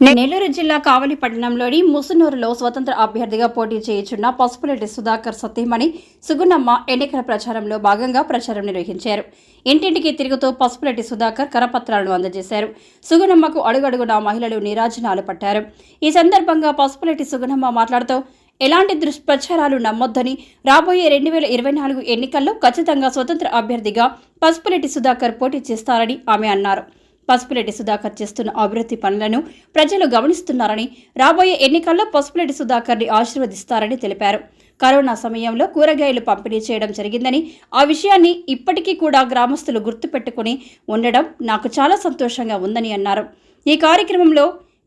నెల్లూరు జిల్లా కావలి పట్టణంలోని ముసునూరులో స్వతంత్ర అభ్యర్థిగా పోటీ చేయుచున్న పసుపులెడ్డి సుధాకర్ సతీమణి సుగుణమ్మ ఎన్నికల ప్రచారంలో భాగంగా ప్రచారం నిర్వహించారు. ఇంటింటికి తిరుగుతూ పసుపులెడ్డి సుధాకర్ కరపత్రాలను అందజేశారు. సుగుణమ్మకు అడుగడుగున మహిళలు నీరాజనాలు పట్టారు. ఈ సందర్భంగా పసుపులెడ్డి సుగుణమ్మ మాట్లాడుతూ ఎలాంటి దుష్ప్రచారాలు నమ్మొద్దని రాబోయే రెండు వేల ఇరవై నాలుగు ఎన్నికల్లో ఖచ్చితంగా స్వతంత్ర అభ్యర్థిగా పసుపులెట్టి సుధాకర్ పోటీ చేస్తారని ఆమె అన్నారు. పసుపులెడ్డి సుధాకర్ చేస్తున్న అభివృద్ధి పనులను ప్రజలు గమనిస్తున్నారని రాబోయే ఎన్నికల్లో పసుపులెడ్డి సుధాకర్ని ఆశీర్వదిస్తారని తెలిపారు. కరోనా సమయంలో కూరగాయలు పంపిణీ చేయడం జరిగిందని ఆ విషయాన్ని ఇప్పటికీ కూడా గ్రామస్తులు గుర్తుపెట్టుకుని ఉండడం నాకు చాలా సంతోషంగా ఉందని అన్నారు. ఈ కార్యక్రమంలో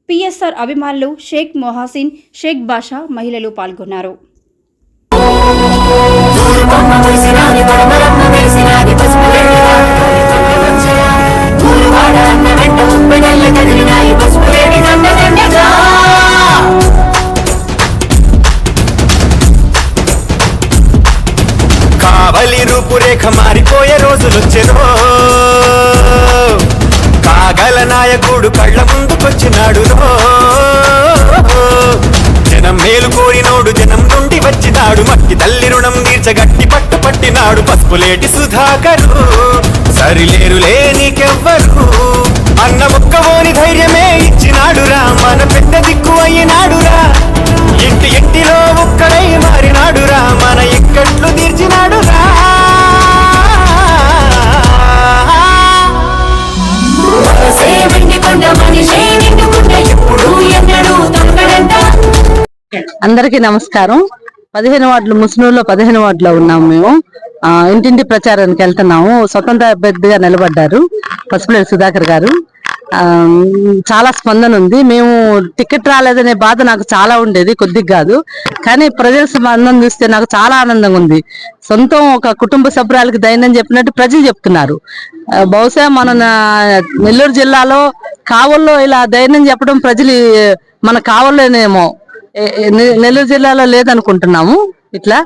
పిఎస్ఆర్ అభిమానులు షేక్ మొహాసిన్ షేక్ బాషా మహిళలు పాల్గొన్నారు. మారిపోయే కాగల నాయకుడు కళ్ళ ముందుకొచ్చినాడు జనం మేలు కోరినోడు జనం నుండి వచ్చినాడు. మట్టి తల్లి రుణం తీర్చగట్టి పట్టు పట్టినాడు పసుపులేటి సుధాకరు. సరిలేరు లేనికెవ్వరు అన్న ముక్కవోని ధైర్యమే ఇచ్చినాడురా మన అందరికీ నమస్కారం. పదిహేను వార్డులు ముసునూరులో పదిహేను వార్డులో ఉన్నాము మేము. ఇంటింటి ప్రచారానికి వెళ్తున్నాము. స్వతంత్ర అభ్యర్థిగా నిలబడ్డారు పసుపులేడు సుధాకర్ గారు. చాలా స్పందన ఉంది. మేము టికెట్ రాలేదనే బాధ నాకు చాలా ఉండేది కొద్దిగా కాదు. కానీ ప్రజల స్పందన చూస్తే నాకు చాలా ఆనందంగా ఉంది. సొంతం ఒక కుటుంబ సభ్యురాలకి ధైర్యం చెప్పినట్టు ప్రజలు చెప్తున్నారు. బహుశా మన నా- నెల్లూరు జిల్లాలో కావల్లో ఇలా ధైర్యం చెప్పడం ప్రజలు మన కావల్లోనేమో నెల్లూరు జిల్లాలో లేదనుకుంటున్నాము. ఇట్లా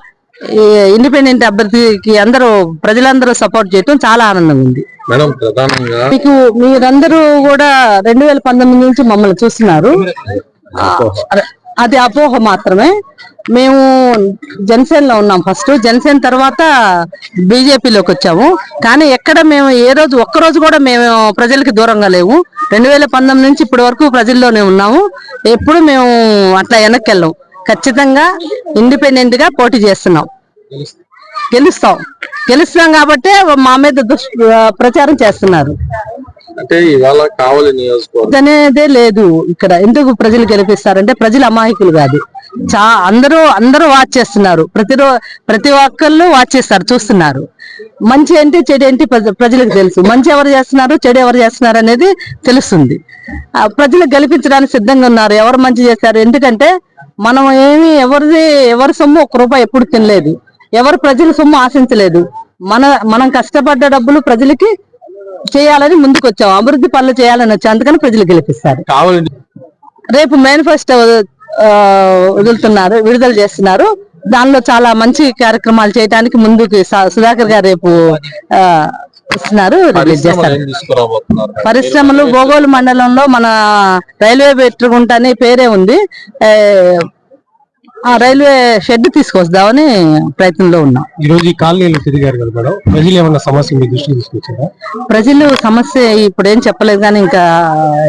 ఇండిపెండెంట్ అభ్యర్థికి అందరూ ప్రజలందరూ సపోర్ట్ చేయటం చాలా ఆనందంగా ఉంది మేడం ప్రధానంగా మీకు మీరందరూ కూడా రెండు వేల పంతొమ్మిది నుంచి మమ్మల్ని చూస్తున్నారు. అది అపోహ మాత్రమే. మేము జనసేనలో ఉన్నాం ఫస్ట్. జనసేన తర్వాత బీజేపీలోకి వచ్చాము. కానీ ఎక్కడ మేము ఏ రోజు ఒక్క రోజు కూడా మేము ప్రజలకి దూరంగా లేవు. రెండు వేల పంతొమ్మిది నుంచి ఇప్పటి వరకు ప్రజల్లోనే ఉన్నాము. ఎప్పుడు మేము అట్లా వెనక్కి వెళ్ళాం ఖచ్చితంగా ఇండిపెండెంట్గా పోటీ చేస్తున్నాం. గెలుస్తాం. గెలుస్తున్నాం కాబట్టి మా మీద దుష్ ప్రచారం చేస్తున్నారు. అంటే ఇవాళ కావాలి నియోజకవర్గం అనేదే లేదు ఇక్కడ. ఎందుకు ప్రజలు గెలిపిస్తారంటే ప్రజలు అమాయకులు కాదు. చా అందరూ అందరూ వాచ్ చేస్తున్నారు. ప్రతిరో ప్రతి ఒక్కళ్ళు వాచ్ చేస్తారు చూస్తున్నారు. మంచి ఏంటి చెడు ఏంటి ప్రజ- ప్రజలకు తెలుసు. మంచి ఎవరు చేస్తున్నారు చెడు ఎవరు చేస్తున్నారు అనేది తెలుస్తుంది. ఆ, ప్రజలకు గెలిపించడానికి సిద్ధంగా ఉన్నారు. ఎవరు మంచి చేస్తారు ఎందుకంటే మనం ఏమి ఎవరిది ఎవరి సొమ్ము ఒక్క రూపాయి ఎప్పుడు తినలేదు. ఎవరు ప్రజల సొమ్ము ఆశించలేదు. మన మనం కష్టపడ్డ డబ్బులు ప్రజలకి చేయాలని ముందుకు వచ్చాం అభివృద్ధి పనులు చేయాలని వచ్చాం అందుకని ప్రజలు గెలిపిస్తారు. రేపు మేనిఫెస్టో వదులుతున్నారు విడుదల చేస్తున్నారు. దానిలో చాలా మంచి కార్యక్రమాలు చేయడానికి ముందుకు సుధాకర్ గారు రేపు ఇస్తున్నారు రిలీజ్ పరిశ్రమలు చేస్తారు. బోగోలు మండలంలో మన రైల్వే పెట్టుకుంట అనే పేరే ఉంది. రైల్వే షెడ్ తీసుకొస్తామని ప్రయత్నంలో ఉన్నాం. ఈ రోజు ఈ కాలనీలో తిరిగారు కదా మేడం? ప్రజలు ఏమన్నా సమస్య మీ దృష్టికి తీసుకొచ్చారా? ప్రజలు సమస్య ఇప్పుడు ఏం చెప్పలేదు కానీ ఇంకా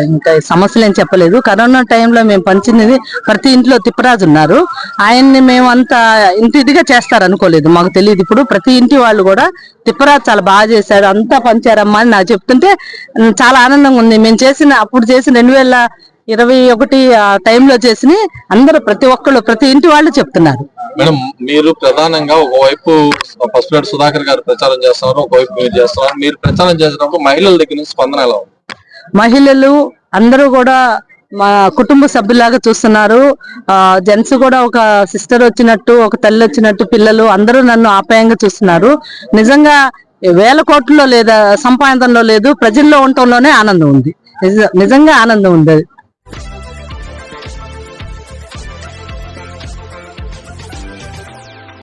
ఇంకా సమస్యలు ఏం చెప్పలేదు. కరోనా టైంలో మేము పంచినది ప్రతి ఇంట్లో తిప్పరాజు ఉన్నారు. ఆయన్ని మేము అంత ఇంటిదిగా చేస్తారు అనుకోలేదు మాకు తెలియదు ఇప్పుడు. ప్రతి ఇంటి వాళ్ళు కూడా తిప్పరాజు చాలా బాగా చేశాడు అంతా పంచారమ్మా అని నాకు చెప్తుంటే చాలా ఆనందంగా ఉంది. మేము చేసిన అప్పుడు చేసిన రెండు వేల ఇరవై ఒకటి ఆ టైంలో చేసిన అందరూ ప్రతి ఒక్కళ్ళు ప్రతి ఇంటి వాళ్ళు చెప్తున్నారు. మేడం మీరు ప్రధానంగా ఒకవైపు ఫస్ట్ ప్లేట్ సుధాకర్ గారు ప్రచారం చేస్తున్నారు ఒకవైపు మీరు చేస్తున్నారు. మీరు ప్రచారం చేసినప్పుడు మహిళల దగ్గర నుంచి స్పందన ఎలా ఉంది? మహిళలు అందరూ కూడా మా కుటుంబ సభ్యులాగా చూస్తున్నారు. ఆ జెంట్స్ కూడా ఒక సిస్టర్ వచ్చినట్టు ఒక తల్లి వచ్చినట్టు పిల్లలు అందరూ నన్ను ఆప్యాయంగా చూస్తున్నారు. నిజంగా వేల కోట్లలో లేదా సంపాదనలో లేదు ప్రజల్లో ఉండటంలోనే ఆనందం ఉంది. నిజ- నిజంగా ఆనందం ఉంది.